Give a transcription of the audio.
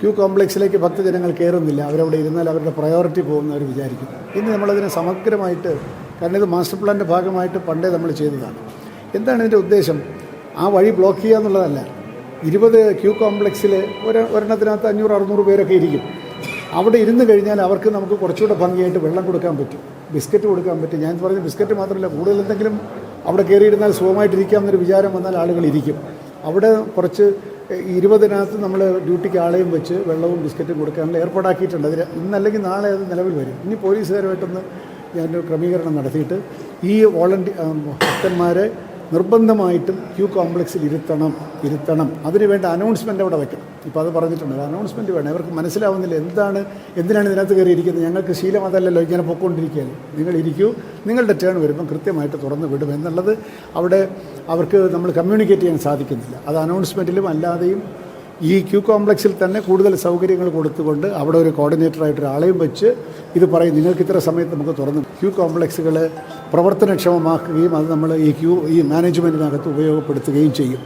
Q കോംപ്ലക്സിലേക്ക് ഭക്തജനങ്ങൾ കയറുന്നില്ല. അവരവിടെ ഇരുന്നാൽ അവരുടെ പ്രയോറിറ്റി പോകുന്ന അവർ വിചാരിക്കും. ഇന്ന് നമ്മളതിനെ സമഗ്രമായിട്ട് കാരണം ഇത് മാസ്റ്റർ പ്ലാന്റെ ഭാഗമായിട്ട് പണ്ടേ നമ്മൾ ചെയ്തതാണ്. എന്താണ് ഇതിന്റെ ഉദ്ദേശം? ആ വഴി ബ്ലോക്ക് ചെയ്യുക എന്നുള്ളതല്ല. ഇരുപത് ക്യൂ കോംപ്ലക്സിൽ ഒരു ഒരെണ്ണത്തിനകത്ത് അഞ്ഞൂറ് അറുന്നൂറ് പേരൊക്കെ ഇരിക്കും. അവിടെ ഇരുന്ന് കഴിഞ്ഞാൽ അവർക്ക് നമുക്ക് കുറച്ചുകൂടെ ഭംഗിയായിട്ട് വെള്ളം കൊടുക്കാൻ പറ്റും. ബിസ്ക്കറ്റ് കൊടുക്കാൻ പറ്റും. ഞാൻ പറഞ്ഞ ബിസ്ക്കറ്റ് മാത്രമല്ല കൂടുതൽ എന്തെങ്കിലും അവിടെ കയറിയിരുന്നാൽ സുഖമായിട്ടിരിക്കാം എന്നൊരു വിചാരം വന്നാൽ ആളുകൾ ഇരിക്കും. അവിടെ കുറച്ച് ഇരുപതിനകത്ത് നമ്മൾ ഡ്യൂട്ടിക്ക് ആളെയും വെച്ച് വെള്ളവും ബിസ്ക്കറ്റും കൊടുക്കാനുള്ള ഏർപ്പാടാക്കിയിട്ടുണ്ട്. അതിന് ഇന്നല്ലെങ്കിൽ നാളെ അത് നിലവിൽ വരും. ഇനി പോലീസുകാരുമായിട്ടൊന്ന് ഞാനൊരു ക്രമീകരണം നടത്തിയിട്ട് ഈ വോളണ്ടിയർ ഭക്തന്മാരെ നിർബന്ധമായിട്ടും ക്യൂ കോംപ്ലക്സിൽ ഇരുത്തണം ഇരുത്തണം. അതിനുവേണ്ട അനൗൺസ്മെന്റ് അവിടെ വയ്ക്കണം ഇപ്പോൾ അത് പറഞ്ഞിട്ടുണ്ട്. അനൗൺസ്മെന്റ് വേണം. ഇവർക്ക് മനസ്സിലാവുന്നില്ല എന്താണ് എന്തിനാണ് ഇതിനകത്ത് കയറി ഇരിക്കുന്നത് ഞങ്ങൾക്ക് ശീലം അതല്ലല്ലോ ഇങ്ങനെ പൊക്കോണ്ടിരിക്കുകയാണ്. നിങ്ങൾ ഇരിക്കൂ. നിങ്ങളുടെ ടേൺ വരുമ്പം കൃത്യമായിട്ട് തുറന്ന് വിടും എന്നുള്ളത് അവിടെ അവർക്ക് നമ്മൾ കമ്മ്യൂണിക്കേറ്റ് ചെയ്യാൻ സാധിക്കുന്നില്ല. അത് അനൗൺസ്മെന്റിലും അല്ലാതെയും ഈ ക്യൂ കോംപ്ലക്സിൽ തന്നെ കൂടുതൽ സൗകര്യങ്ങൾ കൊടുത്തുകൊണ്ട് അവിടെ ഒരു കോർഡിനേറ്ററായിട്ട് ഒരാളെയും വെച്ച് ഇത് പറയും നിങ്ങൾക്ക് ഇത്ര സമയത്ത് നമുക്ക് തുറന്നു ക്യൂ കോംപ്ലക്സുകൾ പ്രവർത്തനക്ഷമമാക്കുകയും അത് നമ്മൾ ഈ ക്യൂ ഈ മാനേജ്മെന്റിനകത്ത് ഉപയോഗപ്പെടുത്തുകയും ചെയ്യും.